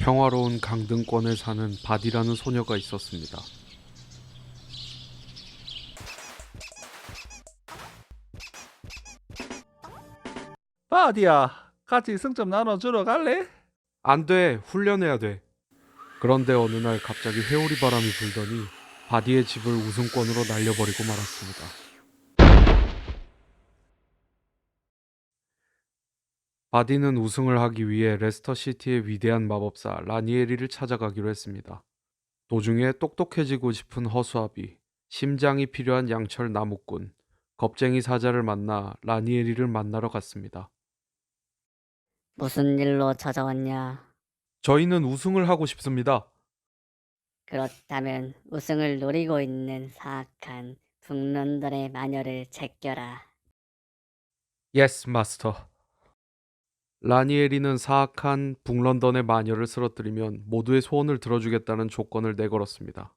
평화로운 강등권에 사는 바디라는 소녀가 있었습니다. 바디야, 같이 승점 나눠주러 갈래? 안 돼, 훈련해야 돼. 그런데 어느 날 갑자기 회오리 바람이 불더니 바디의 집을 우승권으로 날려버리고 말았습니다. 바디는 우승을 하기 위해 레스터 시티의 위대한 마법사 라니에리를 찾아가기로 했습니다. 도중에 똑똑해지고 싶은 허수아비, 심장이 필요한 양철 나무꾼, 겁쟁이 사자를 만나 라니에리를 만나러 갔습니다. 무슨 일로 찾아왔냐? 저희는 우승을 하고 싶습니다. 그렇다면 우승을 노리고 있는 사악한 북런던의 마녀를 제껴라. 예스 마스터. 라니에리는 사악한 북런던의 마녀를 쓰러뜨리면 모두의 소원을 들어주겠다는 조건을 내걸었습니다.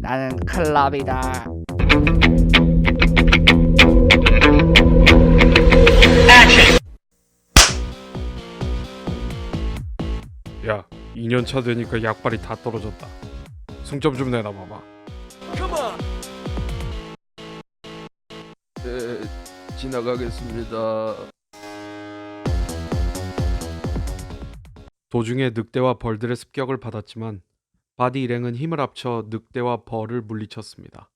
나는 클럽이다. 야, 2년차 되니까 약발이 다 떨어졌다. 승점 좀 내놔 봐봐. 네, 지나가겠습니다. 도중에 늑대와 벌들의 습격을 받았지만 바디 일행은 힘을 합쳐 늑대와 벌을 물리쳤습니다.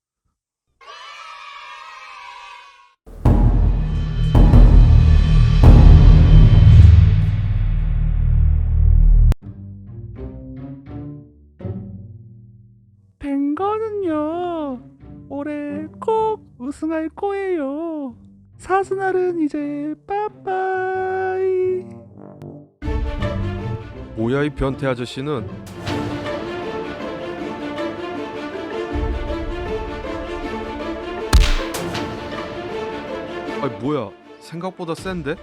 뱅거는요, 올해 꼭 우승할 거예요. 사스날은 이제 빠빠이. 뭐야 이 변태 아저씨는 아니 뭐야 생각보다 센데?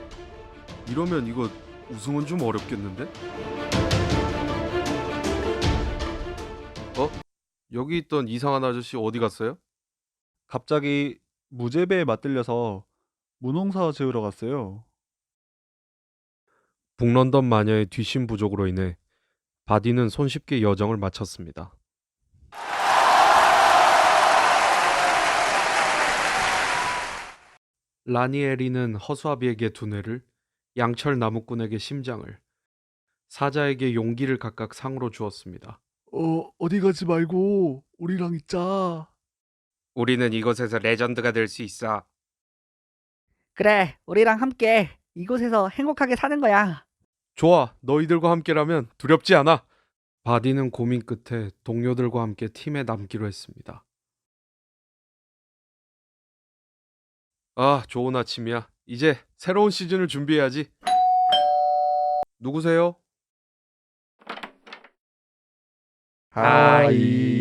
이러면 이거 우승은 좀 어렵겠는데? 어? 여기 있던 이상한 아저씨 어디 갔어요? 갑자기 무제배에 맞들려서 무농사 지으러 갔어요. 북런던 마녀의 뒷심 부족으로 인해 바디는 손쉽게 여정을 마쳤습니다. 라니에리는 허수아비에게 두뇌를, 양철 나무꾼에게 심장을, 사자에게 용기를 각각 상으로 주었습니다. 어, 어디 가지 말고 우리랑 있자. 우리는 이곳에서 레전드가 될 수 있어. 그래, 우리랑 함께 이곳에서 행복하게 사는 거야. 좋아, 너희들과 함께라면 두렵지 않아. 바디는 고민 끝에 동료들과 함께 팀에 남기로 했습니다. 아, 좋은 아침이야. 이제 새로운 시즌을 준비해야지. 누구세요? 하이.